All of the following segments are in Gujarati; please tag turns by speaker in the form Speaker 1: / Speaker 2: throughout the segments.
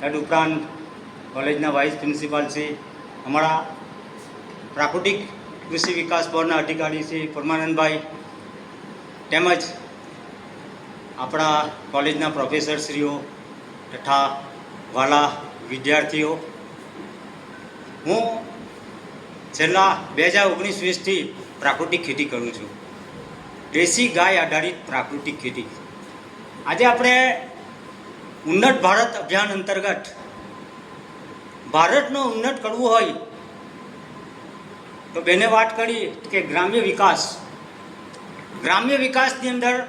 Speaker 1: તદુપરાંત કોલેજના વાઇસ પ્રિન્સિપાલ છે અમારા પ્રાકૃતિક કૃષિ વિકાસ બોર્ડના અધિકારી શ્રી પરમાનંદભાઈ તેમજ આપણા કોલેજના પ્રોફેસરશ્રીઓ તથા વાલા વિદ્યાર્થીઓ. હું છેલ્લા બે હજાર ઓગણીસ વીસથી પ્રાકૃતિક ખેતી કરું છું. દેશી ગાય આધારિત પ્રાકૃતિક ખેતી. આજે આપણે ઉન્નત ભારત અભિયાન અંતર્ગત ભારતનો ઉન્નત કરવું હોય તો બેને વાત કરી કે ગ્રામ્ય વિકાસ. ગ્રામ્ય વિકાસની અંદર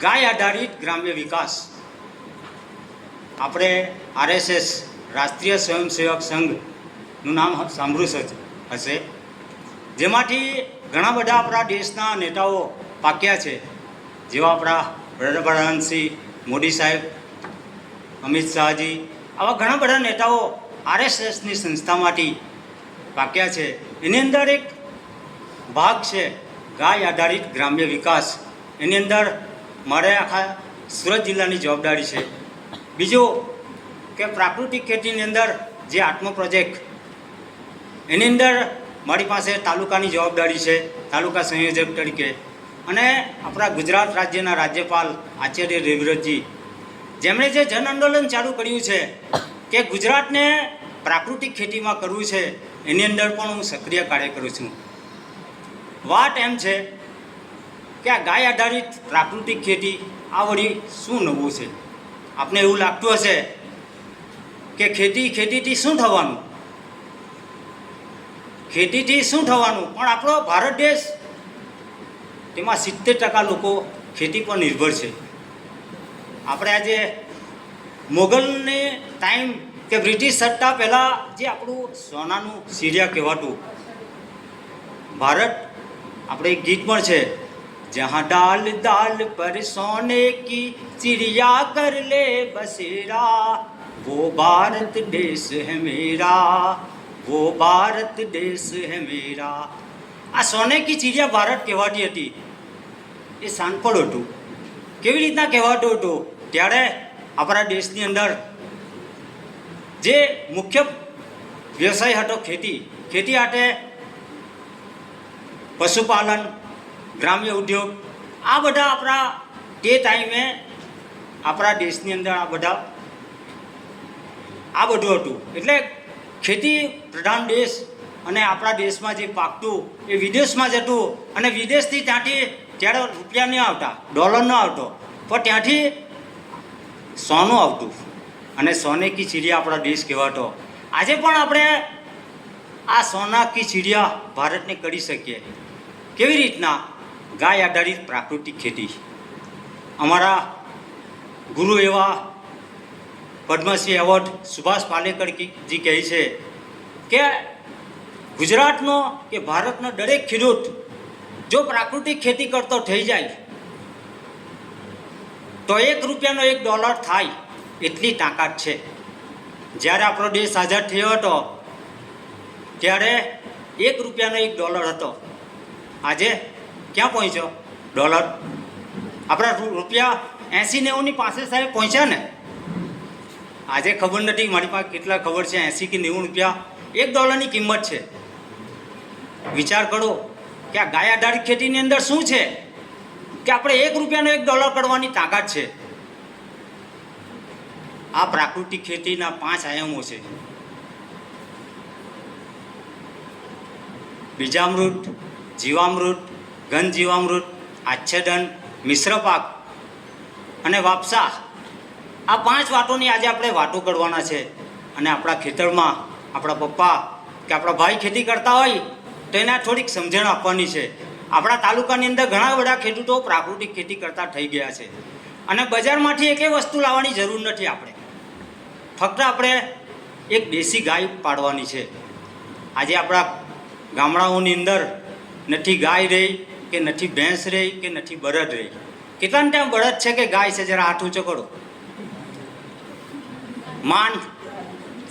Speaker 1: ગાય આધારિત ગ્રામ્ય વિકાસ. આપણે આરએસએસ રાષ્ટ્રીય સ્વયંસેવક સંઘનું નામ સાંભળ્યું હશે. જેમાંથી ઘણા બધા આપણા દેશના નેતાઓ પાક્યા છે. જેવા આપણા વડાપ્રધાન શ્રી મોદી સાહેબ, અમિત શાહજી, આવા ઘણા બધા નેતાઓ આરએસએસની સંસ્થામાંથી પાક્યા છે. એની અંદર એક ભાગ છે, ગાય આધારિત ગ્રામ્ય વિકાસ. એની અંદર મારે આખા સુરત જિલ્લાની જવાબદારી છે. બીજું કે પ્રાકૃતિક ખેતીની અંદર જે આત્મ પ્રોજેક્ટ, એની અંદર મારી પાસે તાલુકાની જવાબદારી છે, તાલુકા સંયોજક તરીકે. અને આપણા ગુજરાત રાજ્યના રાજ્યપાલ આચાર્ય દેવવ્રતજી, જેમણે જે જન આંદોલન ચાલુ કર્યું છે, કે ગુજરાતને પ્રાકૃતિક ખેતીમાં કરવું છે, એની અંદર પણ હું સક્રિય કાર્ય કરું છું. વાત એમ છે કે આ ગાય આધારિત પ્રાકૃતિક ખેતી, આ વળી શું નવું છે? આપને એવું લાગતું હશે કે ખેતી, ખેતીથી શું થવાનું? ખેતીથી શું થવાનું? પણ આપણો ભારત દેશ તેમાં સિત્તેર ટકા લોકો ખેતી પર નિર્ભર છે. આપણે આજે મોગલને ટાઈમ કે બ્રિટિશ સત્તા પહેલાં જે આપણું સોનાનું સિરિયા કહેવાતું, ભારત આપણે એક ગીત પણ છે જહાં ડાલ દાલ પર સોને કી ચિડિયા કર લે બસેરા वो ભારત દેશ હે મેરા वो ભારત દેશ હે મેરા. આ સોને કી ચીડિયા ભારત કહેવાતી હતી. એ સાંકળ હતું. કેવી રીતના કહેવાતું હતું? ત્યારે આપણા દેશની અંદર જે મુખ્ય વ્યવસાય હતો ખેતી. ખેતી માટે પશુપાલન, ગ્રામ્ય ઉદ્યોગ, આ બધા આપણા તે ટાઈમે આપણા દેશની અંદર આ બધા આ બધું હતું. એટલે ખેતી પ્રધાન દેશ અને આપણા દેશમાં જે પાકતું એ વિદેશમાં જતું અને વિદેશથી ત્યાંથી ત્યારે રૂપિયા નહીં આવતા ડોલર ન આવતો. પણ ત્યાંથી સોનું આવતું. અને સોને કી ચીડિયા આપણા દેશ કહેવાતો. આજે પણ આપણે આ સોના કી ચીડિયા ભારતને કરી શકીએ. કેવી રીતના? ગાય આધારિત પ્રાકૃતિક ખેતી. અમારા ગુરુ એવા પદ્મશ્રી એવોર્ડ સુભાષ પાલેકરજી કહે છે કે ગુજરાતનો કે ભારતનો દરેક ખેડૂત જો પ્રાકૃતિક ખેતી કરતો થઈ જાય, તો એક રૂપિયાનો એક ડોલર થાય, એટલી તાકાત છે. જ્યારે આપણો દેશ આઝાદ થયો હતો, ત્યારે એક રૂપિયાનો એક ડોલર હતો. આજે ક્યાં પહોંચ્યો? ડોલર આપણા રૂપિયા એંસી નેવુંની પાસે સાહેબ પહોંચ્યા ને? આજે ખબર નથી, મારી પાસે કેટલા ખબર છે, એંસી કે નેવું રૂપિયા. એક ડોલરની કિંમત છે. વિચાર કરો કે આ ગાય આધારિત ખેતીની અંદર શું છે? કે આપણે એક રૂપિયાનો એક ડોલર કરવાની તાકાત છે? આ પ્રાકૃતિક ખેતીના પાંચ આયામો છે. બીજામૃત, જીવામૃત ઘન જીવામૃત આચ્છેદન, મિશ્ર પાક અને વાપસા. આ પાંચ વાતોની આજે આપણે વાતો કરવાના છે. અને આપણા ખેતરમાં આપણા પપ્પા કે આપણા ભાઈ ખેતી કરતા હોય તો એને થોડીક સમજણ આપવાની છે. આપણા તાલુકાની અંદર ઘણા બધા ખેડૂતો પ્રાકૃતિક ખેતી કરતા થઈ ગયા છે. અને બજારમાંથી એકે વસ્તુ લાવવાની જરૂર નથી આપણે. ફક્ત આપણે એક દેશી ગાય પાડવાની છે. આજે આપણા ગામડાઓની અંદર નથી ગાય રહી કે નથી ભેંસ રહી કે નથી બળદ રહી. કેટલાને ત્યાં બળદ છે કે ગાય છે? જરા હાથ ઊંચો કરો. માન.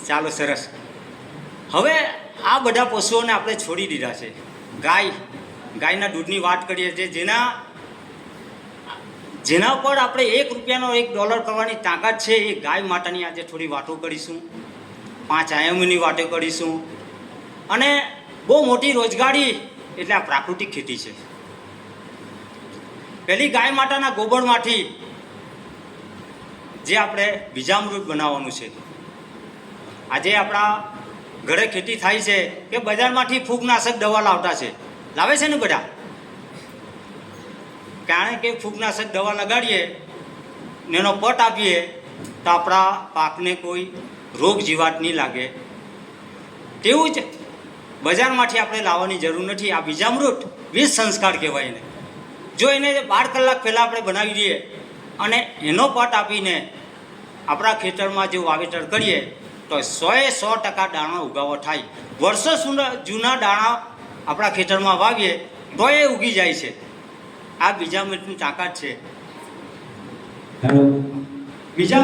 Speaker 1: ચાલો સરસ. હવે આ બધા પશુઓને આપણે છોડી દીધા છે. ગાય, ગાયના દૂધની વાત કરીએ છીએ, જેના જેના પર આપણે એક રૂપિયાનો એક ડોલર કરવાની તાકાત છે, એ ગાય માતાની આજે થોડી વાતો કરીશું. પાંચ આયામોની વાતો કરીશું. અને બહુ મોટી રોજગારી એટલે આ પ્રાકૃતિક ખેતી છે. પહેલી ગાય માતાના ગોબરમાંથી જે આપણે બીજામૃત બનાવવાનું છે. આજે આપણા ઘરે ખેતી થાય છે કે બજારમાંથી ફૂગનાશક દવા લાવતા છે. લાવે છે ને બધા? કારણ કે ફૂગનાશક દવા લગાડીએ ને એનો પટ આપીએ તો આપણા પાકને કોઈ રોગ જીવાત નહીં લાગે. તેવું જ બજારમાંથી આપણે લાવવાની જરૂર નથી. આ બીજામૃત વીજ સંસ્કાર કહેવાય એને. જો એને બાર કલાક પહેલાં આપણે બનાવી દઈએ અને એનો પટ આપીને આપણા ખેતરમાં જે વાવેતર કરીએ તો સોએ સો ટકા દાણા ઉગાવો થાય. વર્ષો જૂના દાણા આપણા ખેતરમાં વાવીએ તો એ ઉગી જાય છે. આ બીજા મિનિટની તાકાત છે. બીજા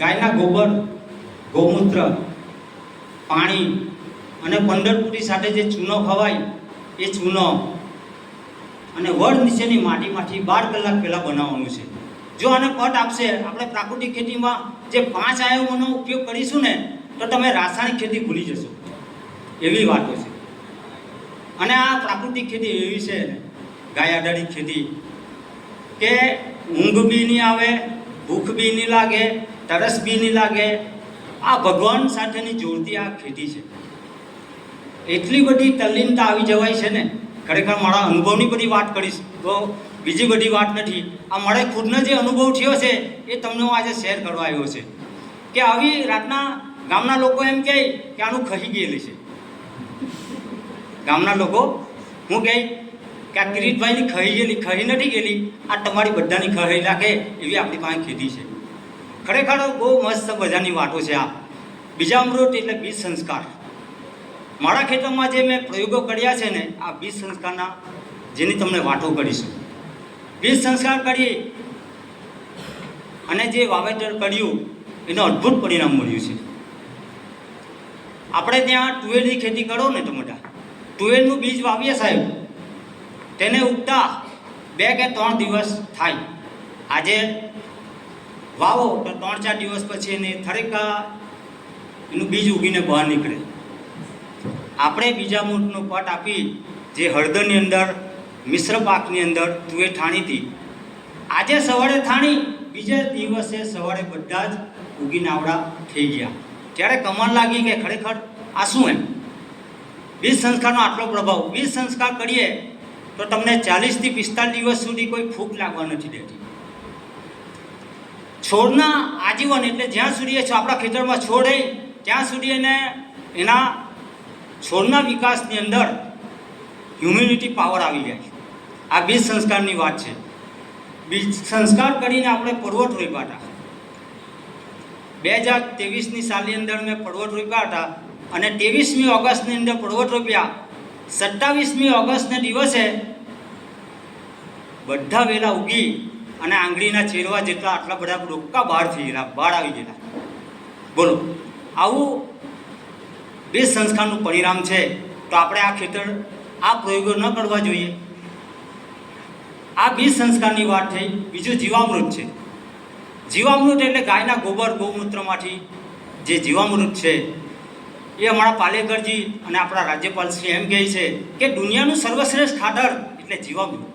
Speaker 1: ગાયના ગોબર ગૌમૂત્ર પાણી અને પંડરપુરી સાથે જે ચૂનો ખવાય એ ચૂનો. અને વડ નીચેની માટીમાંથી બાર કલાક પહેલાં બનાવવાનું છે. જો આને પટ આપશે, આપણે પ્રાકૃતિક ખેતીમાં જે પાંચ આયામોનો ઉપયોગ કરીશું ને, તો તમે રાસાયણિક ખેતી ભૂલી જશો. એવી વાતો છે. અને આ પ્રાકૃતિક ખેતી એવી છે ગાય આધારિત ખેતી, કે ઊંઘ બી નહીં આવે, ભૂખ બી નહીં લાગે, તરસ બી નહીં લાગે, આ ભગવાન સાથેની જોડતી આ ખેતી છે. એટલી બધી તલ્લીનતા આવી જવાય છે ને, ખરેખર મારા અનુભવની બધી વાત કરીશ, તો બીજી બધી વાત નથી. આ મારે ખુદનો જે અનુભવ થયો છે, એ તમને હું આજે શેર કરવા આવ્યો છે. કે આવી રાતના ગામના લોકો એમ કહે કે આનું ખહી ગયેલી છે. ગામના લોકો હું કહે કે આ કિરીટભાઈની ખહી ગયેલી, ખહી નથી ગયેલી. આ તમારી બધાની ખહી રાખે એવી આપણી પાસે ખેતી છે. ખરેખર બહુ મસ્ત મજાની વાતો છે આ. બીજા અમૃત એટલે બીજ સંસ્કાર. મારા ખેતરમાં જે મેં પ્રયોગો કર્યા છે ને, આ બીજ સંસ્કારના જેની તમને વાતો કરીશું. બીજ સંસ્કાર કરી અને જે વાવેતર કર્યું, એનું અદ્ભુત પરિણામ મળ્યું છે. આપણે ત્યાં તુવેરની ખેતી કરો ને તો તુવેરનું બીજ વાવીએ સાહેબ. તેને ઉગતા બે કે ત્રણ દિવસ થાય. આજે વાવો તો ત્રણ ચાર દિવસ પછી એને થરેકા એનું બીજ ઉગીને બહાર નીકળે. આપણે બીજા મૂળનો પટ આપી જે હળદરની અંદર મિશ્ર પાકની અંદર તુએ ઠાણી હતી. આજે સવારે થાણી બીજા દિવસે સવારે બધા જ ઉગીને આવડા થઈ ગયા. ત્યારે કમાલ લાગી કે ખરેખર આ શું એમ? બીજ સંસ્કારનો આટલો પ્રભાવ. બીજ સંસ્કાર કરીએ તો તમને ચાલીસથી પિસ્તાલીસ દિવસ સુધી કોઈ ફૂગ લાગવા નથી દેતી. છોડના આજીવન એટલે જ્યાં સુધી એ આપણા ખેતરમાં છોડ હોય ત્યાં સુધી એને એના છોડના વિકાસની અંદર હ્યુમિનિટી પાવર આવી જાય આ બીજ સંસ્કારની વાત છે. બીજ સંસ્કાર કરીને આપણે પર્વત રોપ્યા હતા. બે હજાર ત્રેવીસની સાલની અંદર મેં પર્વત રોપ્યા હતા અને ત્રેવીસમી ઓગસ્ટની અંદર પર્વત રોપ્યા. સત્તાવીસમી ઓગસ્ટને દિવસે બધા વેલા ઉગી અને આંગળીના ચેરવા જેટલા આટલા બધા ડોક્કા બહાર થઈ ગયેલા, બહાર આવી ગયેલા. બોલો, આવું બે સંસ્કારનું પરિણામ છે, તો આપણે આ ખેતર આ પ્રયોગો ન કરવા જોઈએ. આ બીજ સંસ્કારની વાત થઈ બીજું જીવામૃત છે. જીવામૃત એટલે ગાયના ગોબર ગૌમૂત્રમાંથી જે જીવામૃત છે, એ અમારા પાલેકરજી અને આપણા રાજ્યપાલ શ્રી એમ કહે છે કે દુનિયાનું સર્વશ્રેષ્ઠ ખાતર એટલે જીવામૃત.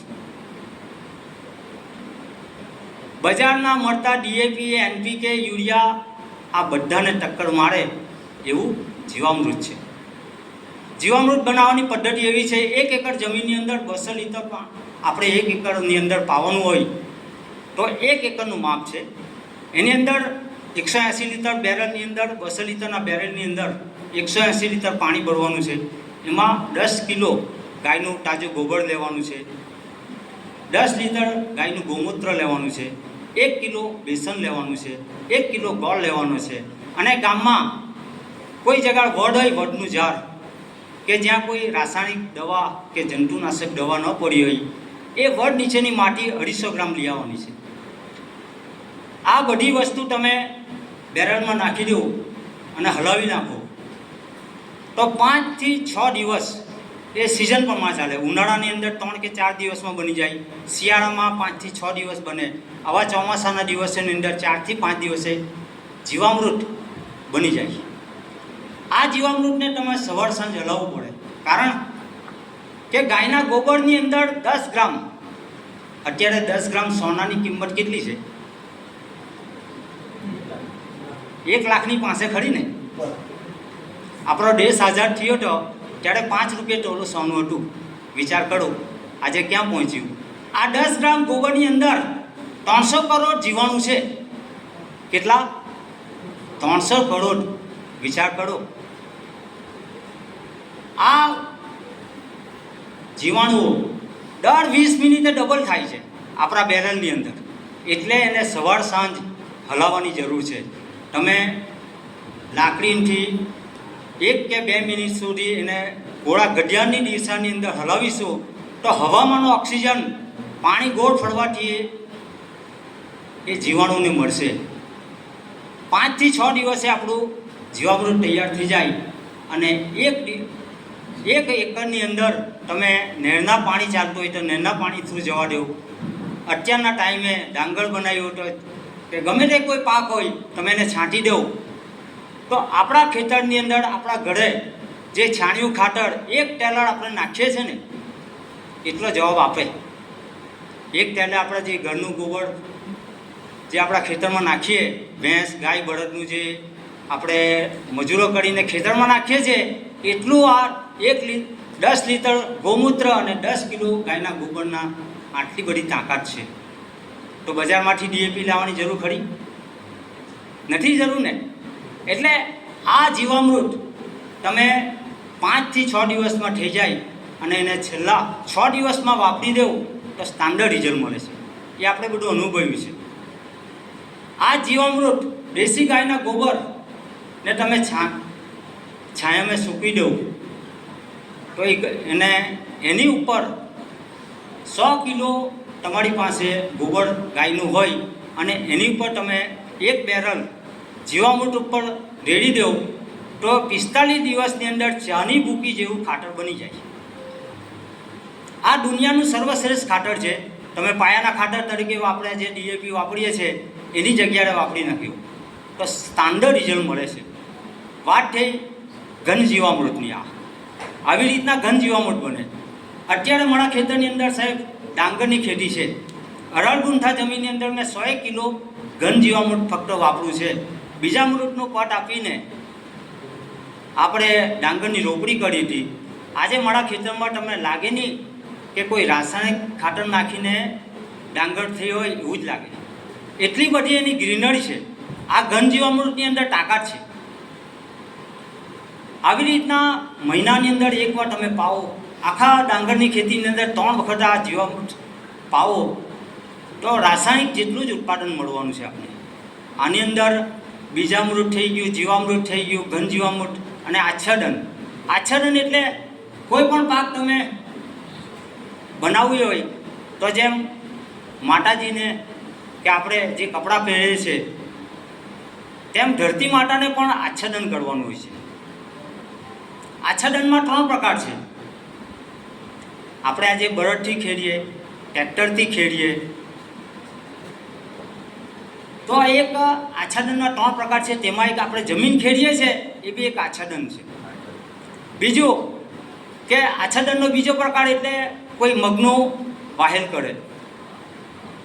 Speaker 1: બજારના મળતા ડીએપી, એનપીકે, યુરિયા આ બધાને ટક્કર મારે એવું જીવામૃત છે. જીવામૃત બનાવવાની પદ્ધતિ એવી છે, એક એકર જમીનની અંદર બસો લીટર પણ આપણે એક એકરની અંદર પાવાનું હોય, તો એક એકરનું માપ છે. એની અંદર એકસો એંસી લીટર બેરલની અંદર, બસો લીટરના બેરલની અંદર એકસો એંસી લીટર પાણી ભરવાનું છે. એમાં દસ કિલો ગાયનું તાજું ગોબર લેવાનું છે. દસ લીટર ગાયનું ગૌમૂત્ર લેવાનું છે. એક કિલો બેસન લેવાનું છે. એક કિલો ગોળ લેવાનો છે. અને ગામમાં કોઈ જગ્યા વડ હોય, વડનું ઝાડ કે જ્યાં કોઈ રાસાયણિક દવા કે જંતુનાશક દવા ન પડી હોય, એ વડ નીચેની માટી અઢીસો ગ્રામ લઈ આવવાની છે. આ બધી વસ્તુ તમે બેરલમાં નાખી દો અને હલાવી નાખો. તો પાંચથી છ દિવસ એ સિઝન પ્રમાણે ચાલે. ઉનાળાની અંદર ત્રણ કે ચાર દિવસમાં બની જાય. શિયાળામાં પાંચથી છ દિવસ બને. આવા ચોમાસાના દિવસોની અંદર ચારથી પાંચ દિવસે જીવામૃત બની જાય. આ જીવામૃતને તમે સવાર સાંજ હલાવવું પડે. કારણ કે ગાયના ગોબરની અંદર દસ ગ્રામ, અત્યારે દસ ગ્રામ સોનાની કિંમત કેટલી છે? એક લાખની પાસે ખરી ને? આપણો દેશ આઝાદ થયો હતો ત્યારે પાંચ રૂપિયા ટોલું સોનું હતું. વિચાર કરો, આજે ક્યાં પહોંચ્યું? આ દસ ગ્રામ ગોબરની અંદર ત્રણસો કરોડ જીવાણુ છે. કેટલા? ત્રણસો કરોડ. વિચાર કરો. આ જીવાણુઓ દર વીસ મિનિટે ડબલ થાય છે આપણા બેરલની અંદર. એટલે એને સવાર સાંજ હલાવવાની જરૂર છે. તમે લાકડીથી એક કે બે મિનિટ સુધી એને ઘોડા ઘડિયાળની દિશાની અંદર હલાવીશો, તો હવામાંનો ઓક્સિજન પાણી ગોળ ફરવાથી એ- જીવાણુને મળશે. પાંચથી છ દિવસે આપણું જીવામૃત તૈયાર થઈ જાય અને એક એક એકરની અંદર તમે નહેરના પાણી ચાલતું હોય તો નહેરના પાણી થ્રુ જવા દેવું અત્યારના ટાઈમે ડાંગર બનાવ્યું તો કે ગમે તે કોઈ પાક હોય, તમે એને છાંટી દેવું તો આપણા ખેતરની અંદર, આપણા ઘરે જે છાણિયું ખાતર એક ટેલર આપણે નાખીએ છીએ ને, એટલો જવાબ આપે. એક ટેલર આપણે જે ઘરનું ગોબર જે આપણા ખેતરમાં નાખીએ, ભેંસ, ગાય, બળદનું જે આપણે મજૂરો કરીને ખેતરમાં નાખીએ છીએ, એટલું આ એક લી, દસ લીટર ગૌમૂત્ર અને દસ કિલો ગાયના ગોબરના આટલી બધી તાકાત છે. તો બજારમાંથી ડીએપી લાવવાની જરૂર ખરી? નથી જરૂર ને? એટલે આ જીવામૃત તમે પાંચથી છ દિવસમાં થઈ જાય અને એને છેલ્લા છ દિવસમાં વાપરી દેવું તો સ્ટાન્ડર્ડ રિઝલ્ટ મળે છે. એ આપણે બધું અનુભવ્યું છે. આ જીવામૃત દેશી ગાયના ગોબર ને તમે છા, છાયામાં સૂકી દો. તો એને એની ઉપર સો કિલો તમારી પાસે ગોબર ગાયનું હોય અને એની ઉપર તમે એક બેરલ જીવામૃત ઉપર રેડી દો, તો પિસ્તાલીસ દિવસની અંદર ચાની બુકી જેવું ખાતર બની જાય આ દુનિયાનું સર્વશ્રેષ્ઠ ખાતર છે. તમે પાયાના ખાતર તરીકે વાપરે જે ડીએપી વાપરીએ છીએ એની જગ્યાએ વાપરી નાખ્યું. તો સ્ટાન્ડર્ડ રિઝલ્ટ મળે છે. વાત થઈ ઘન જીવામૃતની આ. આવી રીતના ઘન જીવામૃત બને. અત્યારે મારા ખેતરની અંદર સાહેબ ડાંગરની ખેતી છે. અઢાર ગુંઠા જમીનની અંદર મેં સો કિલો ઘન જીવામૃત ફક્ત વાપરું છે. બીજા મૃતનો પટ આપીને આપણે ડાંગરની રોપણી કરી હતી. આજે મારા ખેતરમાં તમને લાગે નહીં કે કોઈ રાસાયણિક ખાતર નાખીને ડાંગર થઈ હોય એવું જ લાગે. એટલી બધી એની ગ્રીનરી છે. આ ઘન જીવામૃતની અંદર તાકાત છે. આવી રીતના મહિનાની અંદર એકવાર તમે પાવો. આખા ડાંગરની ખેતીની અંદર ત્રણ વખત આ જીવામૃત પાવો. તો રાસાયણિક જેટલું જ ઉત્પાદન મળવાનું છે આપણે આની અંદર બીજામૃત થઈ ગયું, જીવામૃત થઈ ગયું ઘન જીવામૃત અને આચ્છાદન. આચ્છાદન એટલે કોઈ પણ પાક તમે બનાવવી હોય તો જેમ માતાજીને કે આપણે જે કપડાં પહેરીએ છીએ તેમ ધરતી માતાને પણ આચ્છાદન કરવાનું હોય છે. આચ્છાદનમાં ત્રણ પ્રકાર છે. આપણે આજે બળદથી ખેડીએ, ટ્રેક્ટરથી ખેડીએ. તો એક આચ્છાદનના ત્રણ પ્રકાર છે, તેમાં એક આપણે જમીન ખેડીએ છીએ, એ બી એક આચ્છાદન છે. બીજું કે આચ્છાદનનો બીજો પ્રકાર એટલે કોઈ મગનું વાહેલ કરે,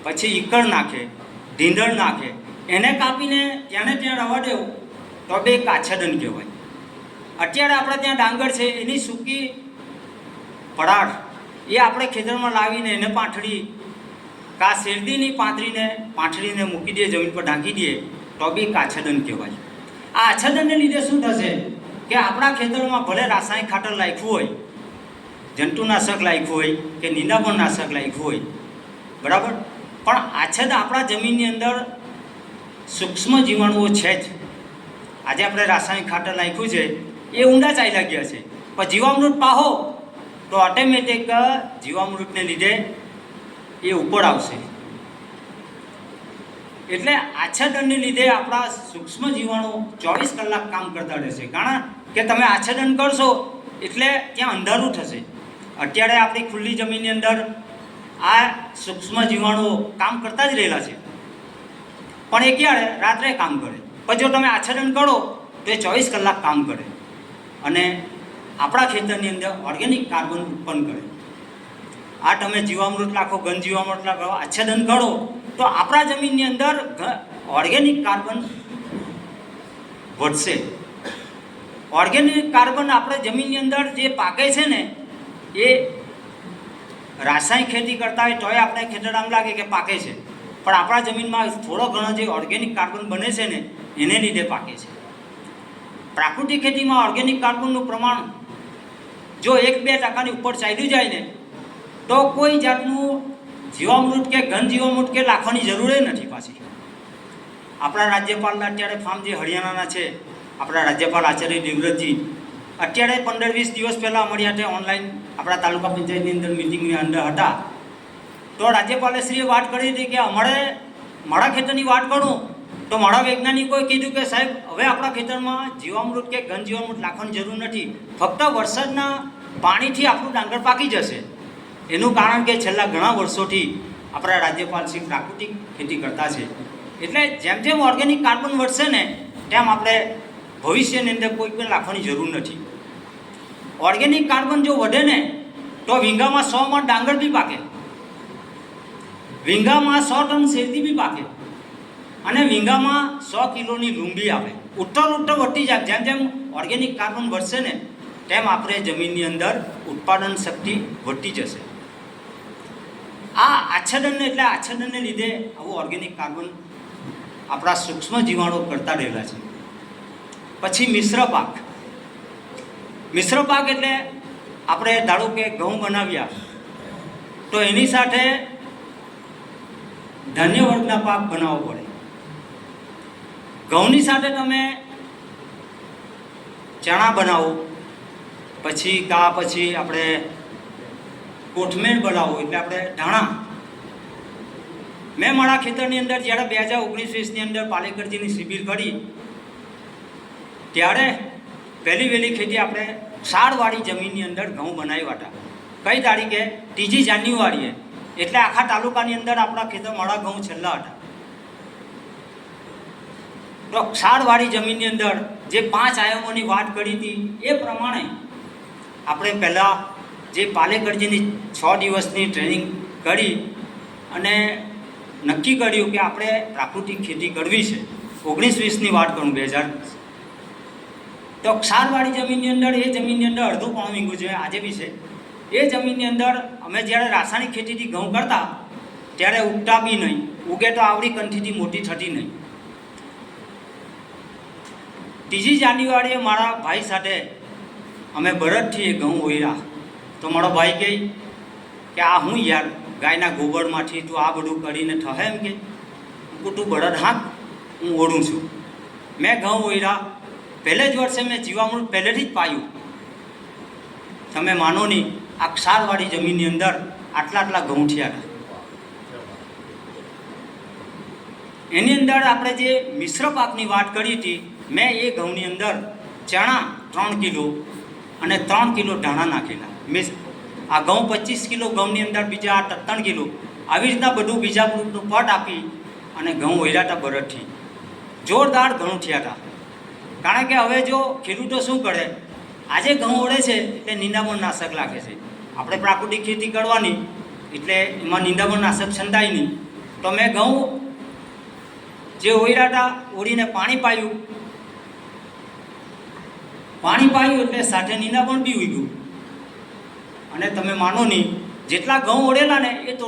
Speaker 1: પછી ઈકળ નાખે ઢીંઢળ નાખે, એને કાપીને ત્યાંને ત્યાં રવા દેવું, તો બે એક આચ્છાદન કહેવાય. અત્યારે આપણે ત્યાં ડાંગર છે, એની સૂકી પડાળ, એ આપણે ખેતરમાં લાવીને એને પાંથળી, કા શેરડીની પાથરીને પાંથળીને મૂકી દઈએ જમીન પર ઢાંકી દઈએ તો બી આચ્છાદન કહેવાય. આ આચ્છાદનને લીધે શું થશે કે આપણા ખેતરમાં ભલે રાસાયણિક ખાતર નાખ્યું હોય, જંતુનાશક નાખ્યું હોય, કે નિંદામણનાશક નાખ્યું હોય, બરાબર? પણ આચ્છાદ આપણા જમીનની અંદર સૂક્ષ્મ જીવાણુઓ છે જ. આજે આપણે રાસાયણિક ખાતર નાખ્યું છે એ ઊંડા ચાલ્યા ગયા છે. પણ જીવામૃત પાહો, તો ઓટોમેટિક જીવામૃતને લીધે એ ઉપર આવશે. એટલે આચ્છાદનને લીધે આપણા સૂક્ષ્મ જીવાણુ ચોવીસ કલાક કામ કરતા રહેશે કારણ કે તમે આચ્છાદન કરશો, એટલે ત્યાં અંધારું થશે. અત્યારે આપણી ખુલ્લી જમીનની અંદર આ સૂક્ષ્મ જીવાણુઓ કામ કરતા જ રહેલા છે. પણ એ ક્યારે? રાત્રે કામ કરે. પણ જો તમે આચ્છાદન કરો, તો એ ચોવીસ કલાક કામ કરે. અને આપણા ખેતરની અંદર ઓર્ગેનિક કાર્બન ઉત્પન્ન કરે. આ તમે જીવામૃત રાખો ઘન જીવામૃત લાખો આચ્છાદન કરો તો આપણા જમીનની અંદર ઓર્ગેનિક કાર્બન વધશે. ઓર્ગેનિક કાર્બન આપણે જમીનની અંદર જે પાકે છે ને, એ રાસાયણિક ખેતી કરતા હોય તોય આપણે ખેતર આમ લાગે કે પાકે છે. પણ આપણા જમીનમાં થોડો ઘણો જે ઓર્ગેનિક કાર્બન બને છે ને, એને લીધે પાકે છે. પ્રાકૃતિક ખેતીમાં ઓર્ગેનિક કાર્બનનું પ્રમાણ જો એક બે ટકાની ઉપર ચાલ્યું જાય ને, તો કોઈ જાતનું જીવામૃત કે ઘન જીવામૃત કે લાખવાની જરૂર નથી પાછી. આપણા રાજ્યપાલના અત્યારે ફાર્મ જે હરિયાણાના છે, આપણા રાજ્યપાલ આચાર્ય દેવવ્રતજી. અત્યારે પંદર વીસ દિવસ પહેલાં અમારી હતા ઓનલાઈન આપણા તાલુકા પંચાયતની અંદર મિટિંગની અંદર હતા. તો રાજ્યપાલે શ્રીએ વાત કરી હતી કે અમારે મારા ખેતરની વાત કરું તો મારા વૈજ્ઞાનિકોએ કીધું કે સાહેબ, હવે આપણા ખેતરમાં જીવામૃત કે ઘન જીવામૃત નાખવાની જરૂર નથી. ફક્ત વરસાદના પાણીથી આપણું ડાંગર પાકી જશે. એનું કારણ કે છેલ્લા ઘણા વર્ષોથી આપણા રાજ્યપાલ શ્રી પ્રાકૃતિક ખેતી કરતા છે. એટલે જેમ જેમ ઓર્ગેનિક કાર્બન વધશે ને, તેમ આપણે ભવિષ્યની અંદર કોઈ પણ રાખવાની જરૂર નથી. ઓર્ગેનિક કાર્બન જો વધે ને, તો વિંગામાં સો મણ ડાંગર બી પાકે. વિંગામાં સો ટન શેરડી બી પાકે. અને વીંગામાં સો કિલોની લૂંબી આવે. ઉત્તર ઉત્તર વધતી જાય જેમ જેમ ઓર્ગેનિક કાર્બન વધશે ને, તેમ આપણે જમીનની અંદર ઉત્પાદન શક્તિ વધતી જશે. આ આચ્છાદનને એટલે આચ્છાદનને લીધે આવું ઓર્ગેનિક કાર્બન આપણા સૂક્ષ્મ જીવાણો કરતા રહેલા છે. પછી મિશ્ર પાક. મિશ્ર પાક એટલે આપણે ધારો કે ઘઉં બનાવ્યા, તો એની સાથે ધાન્ય વર્ગના પાક બનાવવો પડે. ઘઉંની સાથે તમે ચણા બનાવો, પછી કા પછી આપણે કોથમેર બનાવો, એટલે આપણે ધાણા. મેં મારા ખેતરની અંદર જ્યારે બે હજાર ઓગણીસ વીસની અંદર પાલેકરજીની શિબિર કરી, ત્યારે પહેલી વહેલી ખેતી આપણે સારવાળી જમીનની અંદર ઘઉં બનાવ્યા હતા. કઈ તારીખે? ત્રીજી જાન્યુઆરીએ. એટલે આખા તાલુકાની અંદર આપણા ખેતર માળા ઘઉં છેલ્લા હતા. તો ક્ષારવાળી જમીનની અંદર જે પાંચ આયામોની વાત કરી હતી, એ પ્રમાણે આપણે પહેલાં જે પાલેકરજીની છ દિવસની ટ્રેનિંગ કરી અને નક્કી કર્યું કે આપણે પ્રાકૃતિક ખેતી કરવી છે. ઓગણીસ વીસની વાત કરું, બે હજાર તો ક્ષારવાળી જમીનની અંદર, એ જમીનની અંદર અડધું પોણું વીંગું છે, આજે બી છે. એ જમીનની અંદર અમે જ્યારે રાસાયણિક ખેતીથી ઘઉં કરતા, ત્યારે ઉગતા બી નહીં. ઉગે તો આવડી કંઠીથી મોટી થતી નહીં. ત્રીજી જાન્યુઆરીએ મારા ભાઈ સાથે અમે બળદથી ઘઉં ઓયરા તો મારો ભાઈ કહે કે, આ હું યાર, ગાયના ગોબરમાંથી તું આ બધું કરીને થહે એમ કે? તું બળદ હાંક હું ઓળું છું. મેં ઘઉં ઓયરા પહેલે જ વર્ષે મેં જીવામૃત પહેલેથી જ પાયું. તમે માનો નહીં, આ ક્ષારવાળી જમીનની અંદર આટલા આટલા ઘઉં થયા એની અંદર આપણે જે મિશ્ર પાકની વાત કરી હતી મેં એ ઘઉંની અંદર ચણા ત્રણ કિલો અને ત્રણ કિલો ધાણા નાખેલા. મીન્સ આ ઘઉં પચીસ કિલો ઘઉંની અંદર બીજા આ ત્રણ કિલો. આવી રીતના બધું બીજા ગ્રુપનું પટ આપી અને ઘઉં વહેલા હતા બરડથી જોરદાર ઘઉં થયા હતા. કારણ કે હવે જો ખેડૂતો શું કરે? આજે ઘઉં ઓળે છે એટલે નિંદામણ નાશક લાગે છે. આપણે પ્રાકૃતિક ખેતી કરવાની, એટલે એમાં નિંદામણ નાશક છંદાય નહીં. તો મેં ઘઉં જે ઓઈરા હતા ઓળીને પાણી પાયું પાણી પાયું એટલે સાથે પણ બી ઉગ્યું અને તમે માનો નહીં, જેટલા ઘઉં ઓળેલા ને એ તો